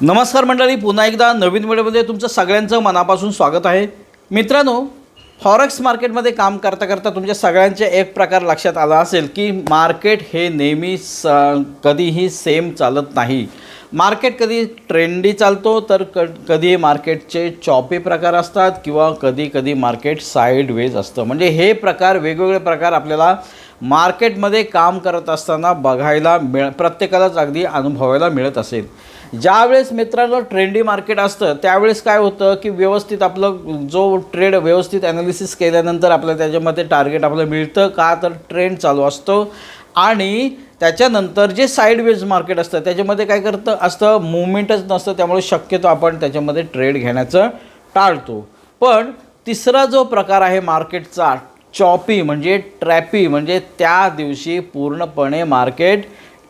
नमस्कार मंडळी पुन्हा एकदा नवीन व्हिडिओमध्ये तुमचं सगळ्यांचं मनापासून स्वागत आहे. मित्रांनो फॉरेक्स मार्केटमध्ये काम करता करता तुमच्या सगळ्यांचे एक प्रकार लक्षात आला असेल की मार्केट हे नेहमी स कधीही सेम चालत नाही. मार्केट कधी ट्रेंडी चालतो तर क कधी मार्केटचे चॉपी प्रकार असतात किंवा कधी कधी मार्केट साईड वेज असतं. म्हणजे हे प्रकार वेगवेगळे प्रकार आपल्याला मार्केटमध्ये काम करत असताना बघायला मिळ प्रत्येकालाच अगदी अनुभवायला मिळत असेल. ज्यावेळेस मित्रांनो ट्रेंडी मार्केट असतं त्यावेळेस काय होतं की व्यवस्थित आपलं जो ट्रेड व्यवस्थित ॲनालिसिस केल्यानंतर आपल्याला त्याच्यामध्ये टार्गेट आपलं मिळतं का? तर ट्रेंड चालू असतो. आणि त्याच्यानंतर जे साईडवेज मार्केट असतं त्याच्यामध्ये काय करतं असतं मुवमेंटच नसतं त्यामुळे शक्यतो आपण त्याच्यामध्ये ट्रेड घेण्याचं टाळतो. पण तिसरा जो प्रकार आहे मार्केटचा चॉपी म्हणजे ट्रॅपी म्हणजे त्या दिवशी पूर्णपणे मार्केट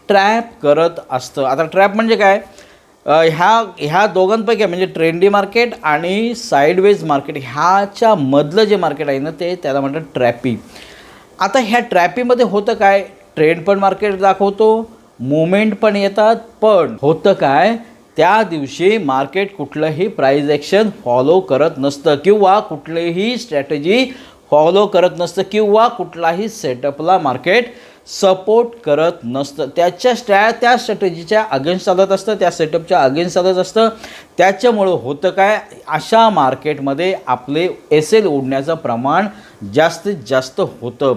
ट्रॅप करत असतं. आता ट्रॅप म्हणजे काय? ह्या ह्या दोघांपैकी म्हणजे ट्रेंडी मार्केट आणि साईडवेज मार्केट ह्याच्या मधलं जे मार्केट आहे ना ते त्याला म्हणतात ट्रॅपी आता ह्या ट्रॅपीमध्ये होतं काय? ट्रेंड पण मार्केट दाखवतो मुवमेंट पण येतात पण होतं काय? त्या दिवशी मार्केट कुठलंही प्राईज ॲक्शन फॉलो करत नसतं किंवा कुठलीही स्ट्रॅटेजी फॉलो करत नसतं किंवा कुठलाही सेटअपला मार्केट सपोर्ट करत नसतं. त्याच्या स्ट्रॅ त्या स्ट्रॅटेजीच्या अगेन्स्ट चालत असतं त्या सेटअपच्या अगेन्स्ट चालत असतं. त्याच्यामुळं होतं काय? अशा मार्केटमध्ये आपले एस एल उडण्याचं प्रमाण जास्तीत जास्त होतं.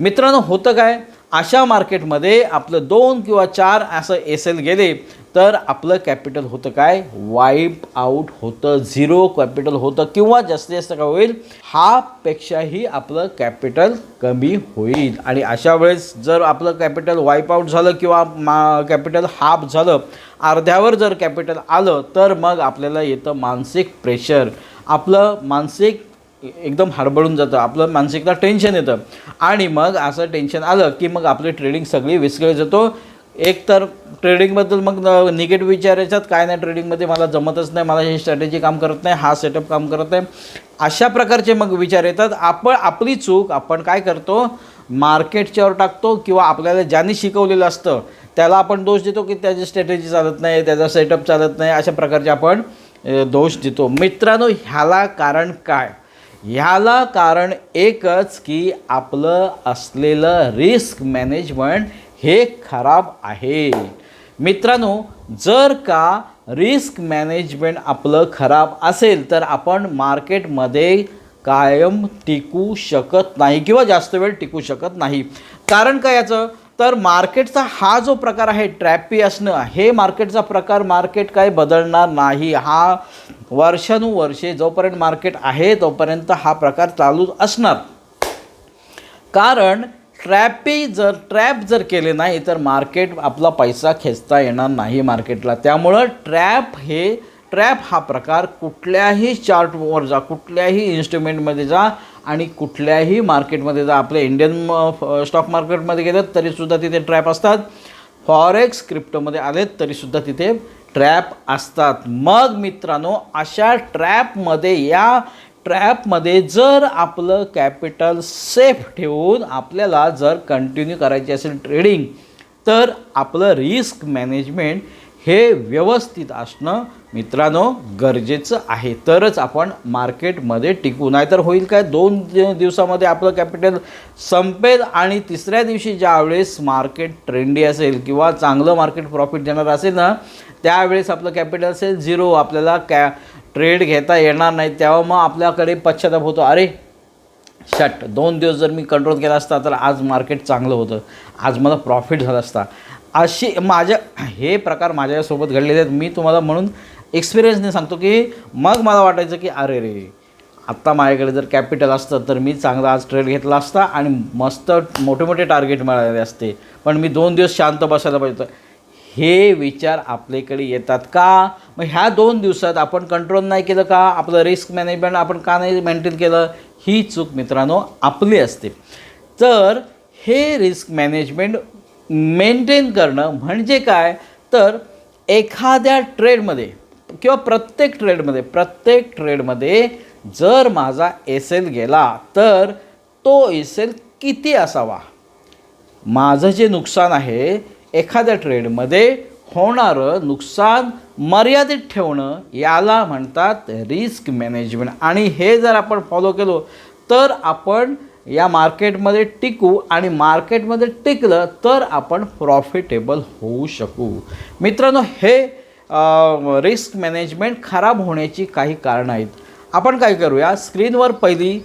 मित्रांनो होतं काय? अशा मार्केटमध्ये आपलं दोन किंवा चार असं एस एल गेले. तर आपलं कॅपिटल होतं काय? वाईप आऊट होतं झिरो कॅपिटल होतं किंवा जास्तीत जास्त काय होईल? हापेक्षाही आपलं कॅपिटल कमी होईल. आणि अशा वेळेस जर आपलं कॅपिटल वाईप आऊट झालं किंवा मा कॅपिटल हाफ झालं अर्ध्यावर जर कॅपिटल आलं तर मग आपल्याला येतं मानसिक प्रेशर आपलं मानसिक एकदम हडबडून जातं. आपलं मानसिकता टेन्शन येतं. आणि मग असं टेन्शन आलं की मग आपली ट्रेडिंग सगळी विस्कळीत जातो. एक तर ट्रेडिंगबद्दल मग निगेटिव्ह विचार याच्यात काय नाही ट्रेडिंगमध्ये मला जमतच नाही मला ही स्ट्रॅटेजी काम करत नाही हा सेटअप काम करत नाही. अशा प्रकारचे मग विचार येतात. आपण आपली चूक आपण काय करतो मार्केटच्यावर टाकतो किंवा आपल्याला ज्यांनी शिकवलेलं असतं त्याला आपण दोष देतो की त्याची स्ट्रॅटेजी चालत नाही त्याचा सेटअप चालत नाही अशा प्रकारचे आपण दोष देतो. मित्रांनो ह्याला कारण काय? ह्याला कारण एकच की आपलं असलेलं रिस्क मॅनेजमेंट हे खराब आहे. मित्रांनो जर का रिस्क मॅनेजमेंट आपलं खराब असेल तर आपण मार्केटमध्ये कायम टिकू शकत नाही किंवा जास्त वेळ टिकू शकत नाही. कारण काय याचं? तर मार्केटचा हा जो प्रकार आहे ट्रॅपी असणं हे मार्केटचा प्रकार मार्केट काय बदलणार नाही. हा वर्षानुवर्षे जोपर्यंत मार्केट आहे तोपर्यंत हा प्रकार चालू असणार. कारण ट्रॅपही जर ट्रॅप जर केले नाही तर मार्केट आपला पैसा खेचता येणार नाही मार्केटला. त्यामुळं ट्रॅप हे ट्रॅप हा प्रकार कुठल्याही चार्टवर जा कुठल्याही इन्स्ट्रुमेंटमध्ये जा आणि कुठल्याही मार्केटमध्ये जा. आपल्या इंडियन स्टॉक मार्केटमध्ये गेलं तरीसुद्धा तिथे ट्रॅप असतात. फॉरेक्स क्रिप्टोमध्ये आलेत तरीसुद्धा तिथे ट्रॅप असतात. मग मित्रांनो अशा ट्रॅपमध्ये या ट्रॅपमध्ये जर आपलं कॅपिटल सेफ ठेवून आपल्याला जर कंटिन्यू करायची असेल ट्रेडिंग तर आपलं रिस्क मॅनेजमेंट हे व्यवस्थित असणं मित्रांनो गरजेचं आहे. तरच आपण मार्केटमध्ये टिकू. नाहीतर होईल काय? दोन दिवसामध्ये आपलं कॅपिटल संपेल आणि तिसऱ्या दिवशी ज्यावेळेस मार्केट ट्रेंडी असेल किंवा चांगलं मार्केट प्रॉफिट देणार असेल ना त्यावेळेस आपलं कॅपिटल असेल झिरो. आपल्याला कॅ ट्रेड घेता येणार नाही तेव्हा मग आपल्याकडे पश्चाताप होतो. अरे शट दोन दिवस जर मी कंट्रोल केला असता तर आज मार्केट चांगलं होतं. आज मला प्रॉफिट झाला असता. अशी माझ्या हे प्रकार माझ्यासोबत घडलेले आहेत. मी तुम्हाला म्हणून एक्सपिरियन्सने सांगतो की मग मला वाटायचं की अरे रे आत्ता माझ्याकडे जर कॅपिटल असतं तर मी चांगला आज ट्रेड घेतला असता आणि मस्त मोठे मोठे टार्गेट मिळालेले असते. पण मी दोन दिवस शांत बसायला पाहिजे होतं. हे विचार आपल्याकडे येतात का? मग ह्या दोन दिवसात आपण कंट्रोल नाही केलं का? आपलं रिस्क मॅनेजमेंट आपण का नाही मेंटेन केलं? ही चूक मित्रांनो आपली असते. तर हे रिस्क मॅनेजमेंट मेंटेन करणं म्हणजे काय? तर एखाद्या ट्रेडमध्ये किंवा प्रत्येक ट्रेडमध्ये प्रत्येक ट्रेडमध्ये जर माझा एस एल गेला तर तो एस एल किती असावा? माझं जे नुकसान आहे एखाद्या ट्रेडमध्ये होणारं नुकसान मर्यादित ठेवणं याला म्हणतात रिस्क मॅनेजमेंट आणि हे जर आपण फॉलो केलो तर आपण या मार्केटमध्ये टिकू आणि मार्केटमध्ये टिकलं तर आपण प्रॉफिटेबल होऊ शकू. मित्रांनो हे रिस्क मॅनेजमेंट खराब होण्याची काही कारणं आहेत. आपण काय करूया? स्क्रीनवर पहिली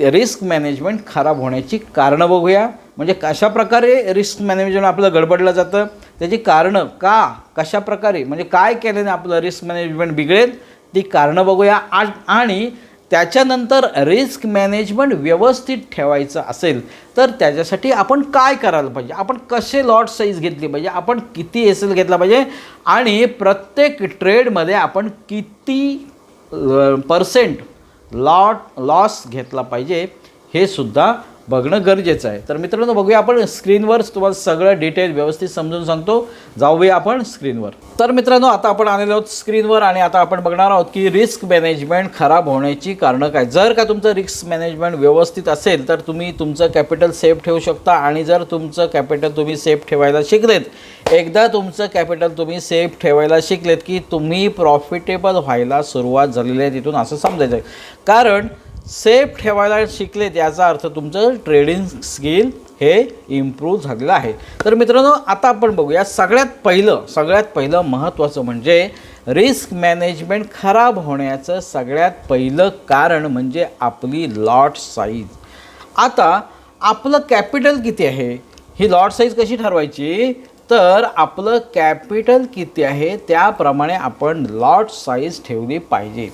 रिस्क मॅनेजमेंट खराब होण्याची कारणं बघूया. म्हणजे कशा प्रकारे रिस्क मॅनेजमेंट आपलं गडबडलं जातं त्याची कारणं का कशा प्रकारे म्हणजे काय केल्याने आपलं रिस्क मॅनेजमेंट बिघडेल ती कारणं बघूया. आ- आणि त्याच्यानंतर रिस्क मॅनेजमेंट व्यवस्थित ठेवायचं असेल तर त्याच्यासाठी आपण काय करायला पाहिजे? आपण कसे लॉट साईज घेतली पाहिजे? आपण किती एस एल घेतला पाहिजे? आणि प्रत्येक ट्रेडमध्ये आपण किती पर्सेंट लॉट लॉस घेतला पाहिजे हे सुद्धा बघणं गरजेचं आहे. तर मित्रांनो बघूया आपण स्क्रीनवर तुम्हाला सगळं डिटेल व्यवस्थित समजून सांगतो. जाऊया आपण स्क्रीनवर. तर मित्रांनो आता आपण आलेलो आहोत स्क्रीनवर आणि आता आपण बघणार आहोत की रिस्क मॅनेजमेंट खराब होण्याची कारणं काय. जर का तुमचं रिस्क मॅनेजमेंट व्यवस्थित असेल तर तुम्ही तुमचं कॅपिटल सेफ ठेवू शकता आणि जर तुमचं कॅपिटल तुम्ही सेफ ठेवायला शिकलेत एकदा तुमचं कॅपिटल तुम्ही सेफ ठेवायला शिकलेत की तुम्ही प्रॉफिटेबल व्हायला सुरुवात झालेली आहे तिथून असं समजायचं आहे कारण सेफ ठेवायला शिकले याचा अर्थ तुमचं ट्रेडिंग स्किल हे इम्प्रूव्ह झालेलं आहे. तर मित्रांनो आता आपण बघूया सगळ्यात पहिलं सगळ्यात पहिलं महत्त्वाचं म्हणजे रिस्क मॅनेजमेंट खराब होण्याचं सगळ्यात पहिलं कारण म्हणजे आपली लॉट साईज आता आपलं कॅपिटल किती आहे? ही लॉट साईज कशी ठरवायची? तर आपलं कॅपिटल किती आहे? त्याप्रमाणे आपण लॉट साईज ठेवली पाहिजे.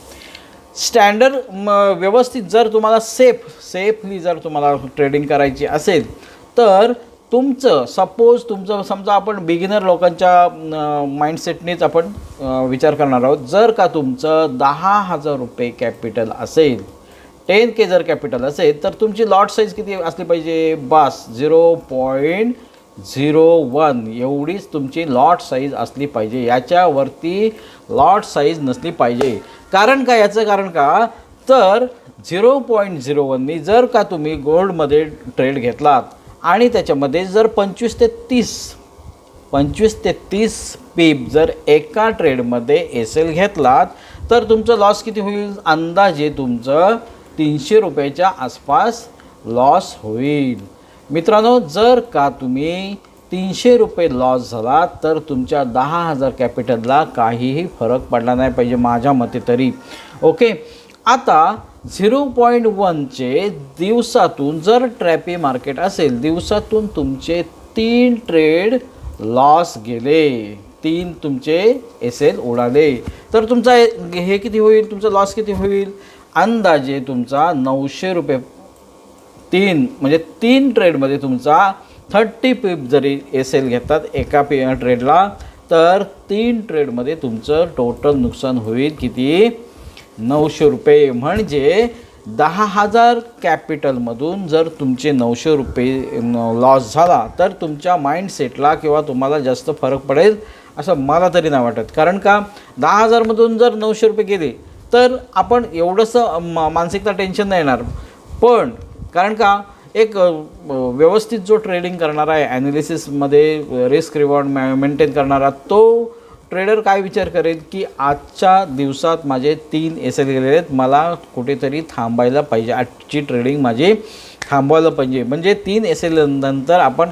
स्टँडर्ड म व्यवस्थित जर तुम्हाला सेफ सेफली जर तुम्हाला ट्रेडिंग करायची असेल तर तुमचं सपोज तुमचं समजा आपण बिगिनर लोकांच्या माइंडसेटनेच आपण विचार करणार आहोत. जर का तुमचं दहा हजार रुपये कॅपिटल असेल टेन के जर कॅपिटल असेल तर तुमची लॉट साईज किती असली पाहिजे? बास झिरो पॉईंट झिरो वन. एवढीच तुमची लॉट साईज असली पाहिजे. याच्यावरती लॉट साईज नसली पाहिजे. कारण का याचं कारण का? तर झिरो पॉईंट झिरो वननी जर का तुम्ही गोल्डमध्ये ट्रेड घेतलात आणि त्याच्यामध्ये जर पंचवीस ते तीस पंचवीस ते तीस पीप जर एका ट्रेडमध्ये एस एल घेतलात तर तुमचं लॉस किती होईल? अंदाजे तुमचं तीनशे रुपयाच्या आसपास लॉस होईल. मित्रांनो जर का तुम्ही तीनशे रुपये लॉस झाला तर तुमच्या दहा हजार कॅपिटलला काहीही फरक पडला नाही पाहिजे माझ्या मते तरी. ओके आता झिरो पॉईंट वनचे दिवसातून जर ट्रॅपी मार्केट असेल दिवसातून तुमचे तीन ट्रेड लॉस गेले. तीन तुमचे एस एल उडाले. तर तुमचा हे हे किती होईल? तुमचा लॉस किती होईल? अंदाजे तुमचा नऊशे रुपये तीन म्हणजे तीन ट्रेडमध्ये तुमचा थर्टी पिप जरी एस एल घेतात एका पी ट्रेडला तर तीन ट्रेडमध्ये तुमचं टोटल नुकसान होईल किती? नऊशे रुपये. म्हणजे दहा हजार कॅपिटलमधून जर तुमचे नऊशे रुपये लॉस झाला तर तुमच्या माइंडसेटला किंवा तुम्हाला जास्त फरक पडेल असं मला तरी नाही वाटत. कारण का? दहा हजारमधून जर नऊशे रुपये गेले तर आपण एवढंसं मानसिकता टेन्शन नाही येणार. पण कारण का एक व्यवस्थित जो ट्रेडिंग करणारा आहे ॲनालिसिसमध्ये रिस्क रिवॉर्ड मॅ मेंटेन करणारा तो ट्रेडर काय विचार करेल की आजच्या दिवसात माझे तीन एस एल गेलेले आहेत मला कुठेतरी थांबायला पाहिजे. आजची ट्रेडिंग माझी थांबवायला पाहिजे. म्हणजे तीन एस एल नंतर आपण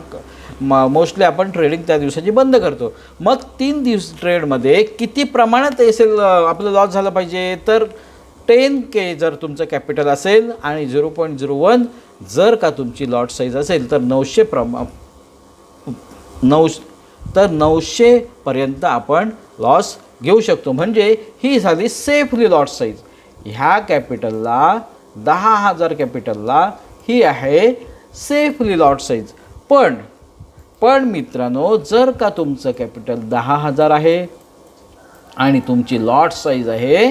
म मोस्टली आपण ट्रेडिंग त्या दिवसाची बंद करतो. मग तीन दिवस ट्रेडमध्ये किती प्रमाणात एस एल आपलं लॉस झालं पाहिजे? तर टेन के जर तुमचं कॅपिटल असेल आणि झिरो पॉईंट झिरो वन जर का तुमची लॉट साईज असेल तर नऊशे प्रमा नऊ तर नऊशेपर्यंत आपण लॉस घेऊ शकतो. म्हणजे ही झाली सेफली लॉट साईज ह्या कॅपिटलला दहा हजार कॅपिटलला ही आहे सेफली लॉट साईज पण पण मित्रांनो जर का तुमचं कॅपिटल दहा हजार आहे आणि तुमची लॉट साईज आहे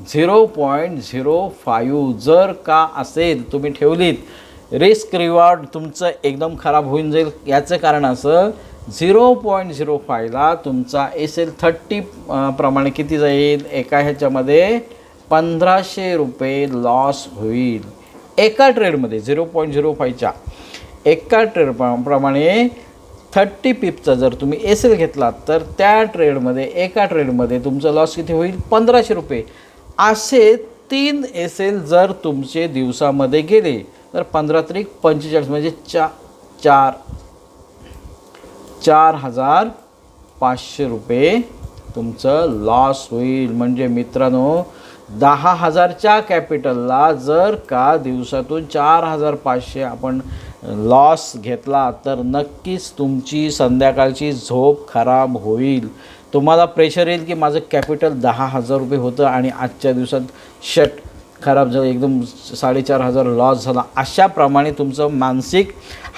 झिरो पॉईंट झिरो फायू जर का असेल तुम्ही ठेवलीत रिस्क रिवॉर्ड तुमचं एकदम खराब होऊन जाईल. याचं कारण असं झिरो पॉईंट झिरो फायला तुमचा एस एल थर्टी प्रमाणे किती जाईल? एका ह्याच्यामध्ये पंधराशे रुपये लॉस होईल. एका ट्रेडमध्ये झिरो पॉईंट झिरो फायच्या एका ट्रेड प्र- प्रमाणे थर्टी पिपचा जर तुम्ही एस एल घेतलात तर त्या ट्रेडमध्ये एका ट्रेडमध्ये तुमचं लॉस किती होईल? पंधराशे रुपये. असे तीन एस एल जर तुमचे दिवसामध्ये गेले तर पंधरा तारीख पंचेचाळीस म्हणजे चा चार चार हजार पाचशे रुपये तुमचं लॉस होईल. म्हणजे मित्रांनो दहा हजारच्या कॅपिटलला जर का दिवसातून चार हजार पाचशे आपण लॉस घेतला तर नक्कीच तुमची संध्याकाळची झोप खराब होईल. तुम्हाला प्रेशर येईल की माझं कॅपिटल दहा हजार रुपये होतं आणि आजच्या दिवसात शट खराब झालं एकदम साडेचार हजार लॉस झाला. अशाप्रमाणे तुमचं मानसिक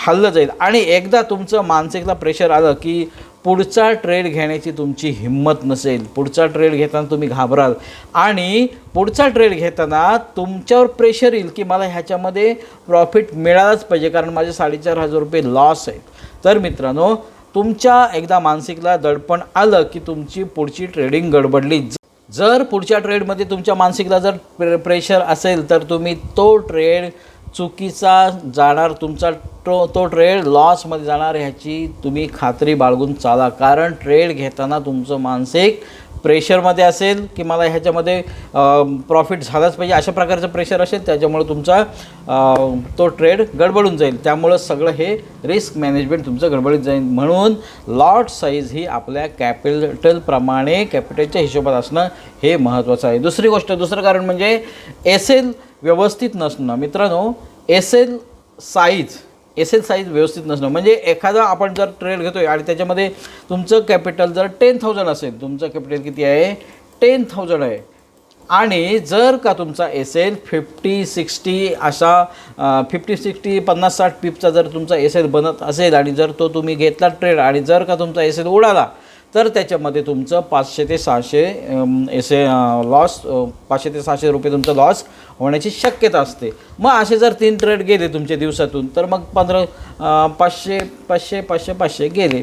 हल्लं जाईल. आणि एकदा तुमचं मानसिकला प्रेशर आलं की पुढचा ट्रेड घेण्याची तुमची हिंमत नसेल. पुढचा ट्रेड घेताना तुम्ही घाबराल. आणि पुढचा ट्रेड घेताना तुमच्यावर प्रेशर येईल की मला ह्याच्यामध्ये प्रॉफिट मिळालाच पाहिजे कारण माझे साडेचार हजार रुपये लॉस आहेत. तर मित्रांनो तुमच्या एकदा मानसिकला दडपण आलं की तुमची पुढची ट्रेडिंग गडबडली. जर पुढच्या ट्रेडमध्ये तुमच्या मानसिकला जर प्रे प्रेशर असेल तर तुम्ही तो ट्रेड चुकीचा जाणार तुमचा तो तो ट्रेड लॉसमध्ये जाणार ह्याची तुम्ही खात्री बाळगून चाला. कारण ट्रेड घेताना तुमचं मानसिक प्रेशरमध्ये असेल की मला ह्याच्यामध्ये प्रॉफिट झालाच पाहिजे अशा प्रकारचं प्रेशर असेल त्याच्यामुळे तुमचा तो ट्रेड गडबडून जाईल. त्यामुळं सगळं हे रिस्क मॅनेजमेंट तुमचं गडबडीत जाईल. म्हणून लॉट साईज ही आपल्या कॅपिटलप्रमाणे कॅपिटलच्या हिशोबात असणं हे महत्त्वाचं आहे. दुसरी गोष्ट दुसरं कारण म्हणजे एस एल व्यवस्थित नसणं. मित्रांनो S L size S L size व्यवस्थित नसणं. म्हणजे एखादा आपण जर ट्रेड घेतोय आणि त्याच्यामध्ये तुमचं कॅपिटल जर टेन थाउजंड असेल तुमचं कॅपिटल किती आहे? टेन थाउजंड आहे. आणि जर का तुमचा एस एल फिफ्टी सिक्स्टी अशा फिफ्टी सिक्स्टी पन्नास साठ पिपचा जर तुमचा एस एल बनत असेल आणि जर तो तुम्ही घेतला ट्रेड आणि जर का तुमचा एस एल उडाला तर त्याच्यामध्ये तुमचं पाचशे ते सहाशे एस लॉस पाचशे ते सहाशे रुपये तुमचं लॉस होण्याची शक्यता असते. मग असे जर तीन ट्रेड गेले तुमच्या दिवसातून तर मग पंधरा पाचशे पाचशे पाचशे पाचशे गेले.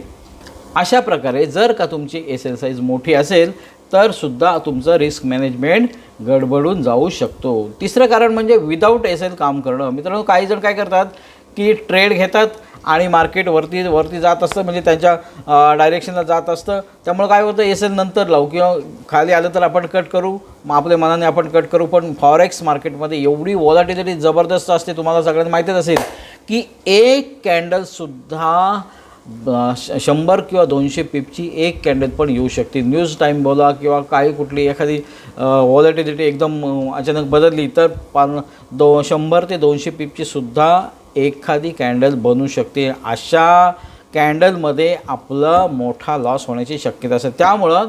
अशा प्रकारे जर का तुमची एस एल साईज मोठी असेल तर सुद्धा तुमचं रिस्क मॅनेजमेंट गडबडून जाऊ शकतो. तिसरं कारण म्हणजे विदाऊट एस एल काम करणं. मित्रांनो काही जण काय करतात की ट्रेड घेतात आणि मार्केट वरती वरती जात असतं म्हणजे त्यांच्या डायरेक्शनला जात असतं. त्यामुळे काय होतं एस एल नंतर लावू किंवा खाली आलं तर आपण कट करू. मग आपल्या मनाने आपण कट करू. पण फॉरेक्स मार्केटमध्ये एवढी वॉलाटिलिटी जबरदस्त असते तुम्हाला सगळ्यांना माहितीच असेल की एक कॅन्डलसुद्धा ब- श- शंभर किंवा दोनशे पिपची एक कॅन्डल पण येऊ शकते. न्यूज टाईम बोला किंवा काही कुठली एखादी वॉलेटिलिटी एकदम अचानक बदलली तर पान दो शंभर ते दोनशे पिपची सुद्धा एखादी कॅन्डल बनू शकते. अशा कॅन्डलमध्ये आपलं मोठा लॉस होण्याची शक्यता असते. त्यामुळं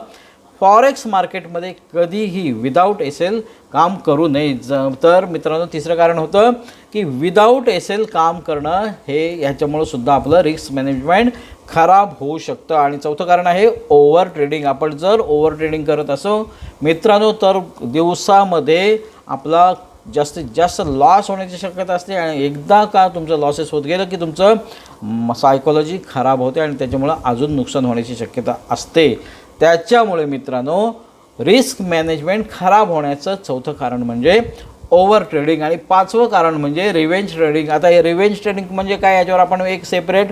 फॉरेक्स मार्केटमध्ये कधीही विदाऊट एस एल काम करू नये. ज तर मित्रांनो तिसरं कारण होतं की विदाऊट एस एल काम करणं हे ह्याच्यामुळं सुद्धा आपलं रिस्क मॅनेजमेंट खराब होऊ शकतं. आणि चौथं कारण आहे ओव्हर ट्रेडिंग आपण जर ओव्हर ट्रेडिंग करत असो मित्रांनो तर दिवसामध्ये आपला जास्तीत जास्त लॉस होण्याची शक्यता असते आणि एकदा का तुमचं लॉसेस होत गेलं की तुमचं सायकोलॉजी खराब होते आणि त्याच्यामुळं अजून नुकसान होण्याची शक्यता असते. त्याच्यामुळे मित्रांनो रिस्क मॅनेजमेंट खराब होण्याचं चौथं कारण म्हणजे ओव्हर ट्रेडिंग आणि पाचवं कारण म्हणजे रिव्हेंज ट्रेडिंग आता हे रिव्हेंज ट्रेडिंग म्हणजे काय? याच्यावर आपण एक सेपरेट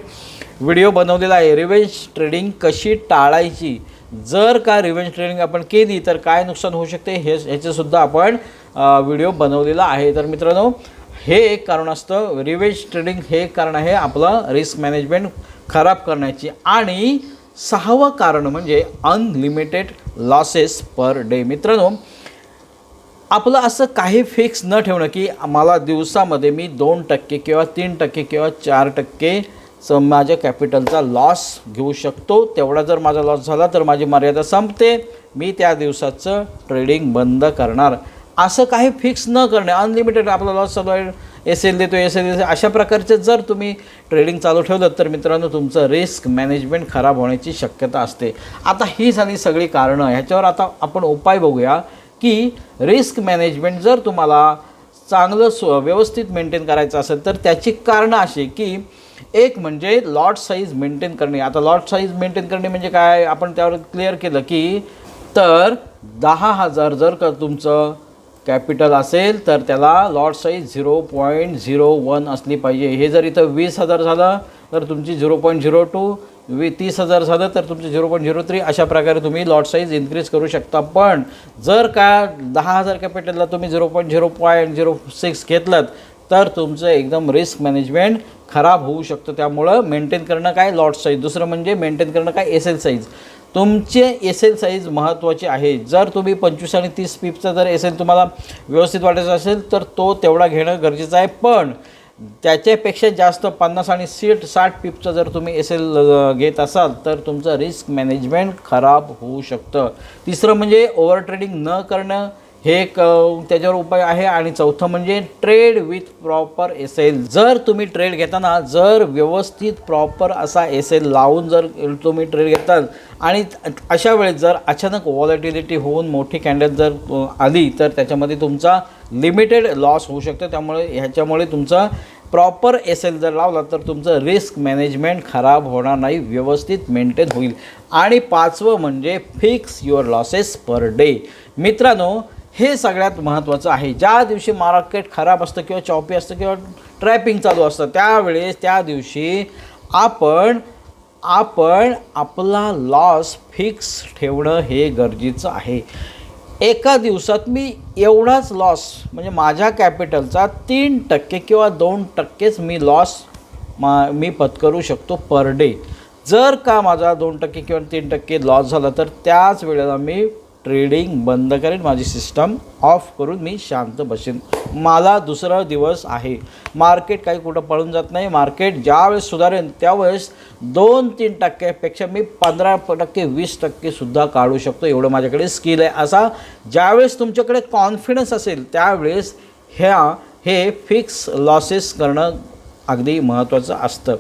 व्हिडिओ बनवलेला आहे. रिव्हेंज ट्रेडिंग कशी टाळायची? जर का रिव्हेंज ट्रेडिंग आपण केली तर काय नुकसान होऊ शकते? हे ह्याचंसुद्धा आपण व्हिडिओ बनवलेला आहे. तर मित्रांनो हे एक कारण असतं. रिवेज ट्रेडिंग हे एक कारण आहे. आपलं रिस्क मॅनेजमेंट खराब करण्याची. आणि सहावं कारण म्हणजे अनलिमिटेड लॉसेस पर डे. मित्रांनो आपलं असं काही फिक्स न ठेवणं की मला दिवसामध्ये मी दोन टक्के किंवा तीन टक्के किंवा चार टक्के माझ्या कॅपिटलचा लॉस घेऊ शकतो. तेवढा जर माझा लॉस झाला तर माझी मर्यादा संपते. मी त्या दिवसाचं ट्रेडिंग बंद करणार. असं काही फिक्स न करणे अनलिमिटेड आपला लॉस चालू आहे एस एल देतो एस एल देतो अशा प्रकारचे जर तुम्ही ट्रेडिंग चालू ठेवलं तर मित्रांनो तुमचं रिस्क मॅनेजमेंट खराब होण्याची शक्यता असते. आता ही झाली सगळी कारणं. ह्याच्यावर आता आपण उपाय बघूया की रिस्क मॅनेजमेंट जर तुम्हाला चांगलं स्व व्यवस्थित मेंटेन करायचं असेल तर त्याची कारणं अशी की एक म्हणजे लॉट साईज मेंटेन करणे. आता लॉट साईज मेंटेन करणे म्हणजे काय? आपण त्यावर क्लिअर केलं की तर दहा हजार जर का तुमचं कॅपिटल असेल तर त्याला lot size zero point zero one असली पाहिजे. हे जर इथं वीस हजार झालं तर तुमची झिरो पॉईंट झिरो टू वी तीस हजार झालं तर तुमची झिरो पॉईंट झिरो थ्री अशा प्रकारे तुम्ही लॉट साईज इन्क्रीज करू शकता. पण जर का दहा हजार कॅपिटलला तुम्ही zero point zero point zero six घेतलात तर तुमचं एकदम रिस्क मॅनेजमेंट खराब होऊ शकतं. त्यामुळं मेंटेन करणं काय? लॉट साईज दुसरं म्हणजे मेंटेन करणं काय? एस एल साईज तुमचे एस एल साईज महत्त्वाचे आहे. जर तुम्ही पंचवीस आणि तीस पीपचा जर एस एल तुम्हाला व्यवस्थित वाटायचा असेल तर तो तेवढा घेणं गरजेचं आहे. पण त्याच्यापेक्षा जास्त पन्नास आणि सीट साठ पीपचं जर तुम्ही एस एल घेत असाल तर तुमचं रिस्क मॅनेजमेंट खराब होऊ शकतं. तिसरं म्हणजे ओव्हर ट्रेडिंग न करणं हे एक त्याच्यावर उपाय आहे. आणि चौथं म्हणजे trade with proper S L जर तुम्ही ट्रेड घेताना जर व्यवस्थित प्रॉपर असा एस एल लावून जर तुम्ही ट्रेड घेताल आणि अशा वेळेस जर अचानक वॉलेटिलिटी होऊन मोठी कॅन्डल जर आली तर त्याच्यामध्ये तुमचा लिमिटेड लॉस होऊ शकतो. त्यामुळे ह्याच्यामुळे तुमचा प्रॉपर एस एल जर लावला तर तुमचं रिस्क मॅनेजमेंट खराब होणार नाही. व्यवस्थित मेंटेन होईल. आणि पाचवं म्हणजे fix your losses per day मित्रांनो हे सगळ्यात महत्त्वाचं आहे. ज्या दिवशी मार्केट खराब असतं किंवा चॉपी असतं किंवा ट्रॅपिंग चालू असतं त्यावेळेस त्या दिवशी आपण आपण आपला लॉस फिक्स ठेवणं हे गरजेचं आहे. एका दिवसात मी एवढाच लॉस म्हणजे माझ्या कॅपिटलचा तीन टक्के किंवा दोन टक्केच मी लॉस मा मी पत्करू शकतो पर डे जर का माझा दोन टक्के किंवा तीन टक्के लॉस झाला तर त्याच वेळेला मी ट्रेडिंग बंद करेन माझी सिस्टम ऑफ करून मी शांत बसेन. मला दुसरा दिवस आहे. मार्केट काही कुठं पळून जात नाही. मार्केट ज्यावेळेस सुधारेन त्यावेळेस दोन तीन टक्क्यापेक्षा मी पंधरा टक्के वीस टक्केसुद्धा काढू शकतो. एवढं माझ्याकडे स्किल आहे. असा ज्यावेळेस तुमच्याकडे कॉन्फिडन्स असेल त्यावेळेस ह्या हे फिक्स लॉसेस करणं अगदी महत्त्वाचं असतं.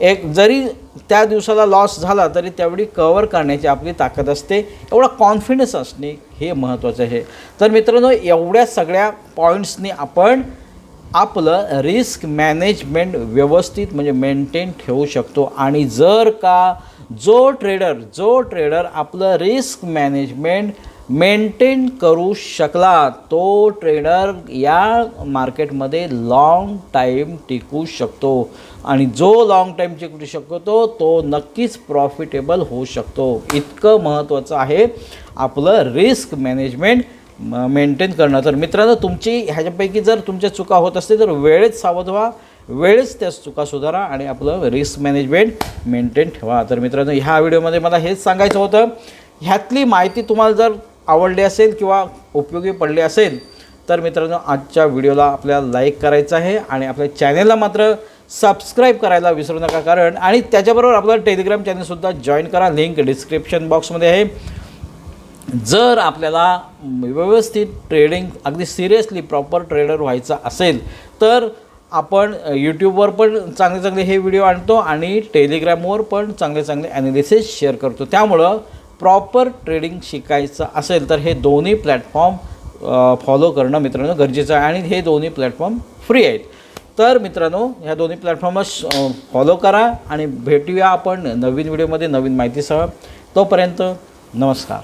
एक जरी त्या दिवसाला लॉस झाला तरी त्यावेळी कवर करण्याची आपली ताकद असते. एवढा कॉन्फिडन्स असणे हे महत्त्वाचं आहे. तर मित्रांनो एवढ्या सगळ्या पॉईंट्सनी आपण आपलं रिस्क मॅनेजमेंट व्यवस्थित म्हणजे मेंटेन ठेवू शकतो. आणि जर का जो ट्रेडर जो ट्रेडर आपलं रिस्क मॅनेजमेंट मेंटेन करू शकला तो ट्रेडर या मार्केटमध्ये लाँग टाईम टिकू शकतो. आणि जो लाँग टाईम टिकू शकतो तो नक्कीच प्रॉफिटेबल होऊ शकतो. इतकं महत्त्वाचं आहे आपलं रिस्क मॅनेजमेंट मेंटेन करणं. तर मित्रांनो तुमची ह्याच्यापैकी जर तुमच्या चुका होत असतील तर वेळेत सावध व्हा. वेळेच त्या चुका सुधारा आणि आपलं रिस्क मॅनेजमेंट मेंटेन ठेवा. तर मित्रांनो ह्या व्हिडिओमध्ये मला हेच सांगायचं होतं. ह्यातली माहिती तुम्हाला जर आवडली असेल किंवा उपयोगी पडले असेल तर मित्रांनो आजच्या व्हिडिओला आपल्याला लाईक करायचं आहे आणि आपल्या चॅनेलला मात्र सबस्क्राईब करायला विसरू नका कारण आणि त्याच्याबरोबर आपलं टेलिग्राम चॅनलसुद्धा जॉईन करा. लिंक डिस्क्रिप्शन बॉक्समध्ये आहे. जर आपल्याला व्यवस्थित ट्रेडिंग अगदी सिरियसली प्रॉपर ट्रेडर व्हायचं असेल तर आपण यूट्यूबवर पण चांगले चांगले हे व्हिडिओ आणतो आणि टेलिग्रामवर पण चांगले चांगले ॲनालिसिस शेअर करतो. त्यामुळं प्रॉपर ट्रेडिंग शिकायचं असेल तर हे दोन्ही प्लॅटफॉर्म फॉलो करणं मित्रांनो गरजेचं आहे. आणि हे दोन्ही प्लॅटफॉर्म फ्री आहेत. तर मित्रांनो ह्या दोन्ही प्लॅटफॉर्मच फॉलो करा आणि भेटूया आपण नवीन व्हिडिओमध्ये नवीन माहितीसह. तोपर्यंत नमस्कार.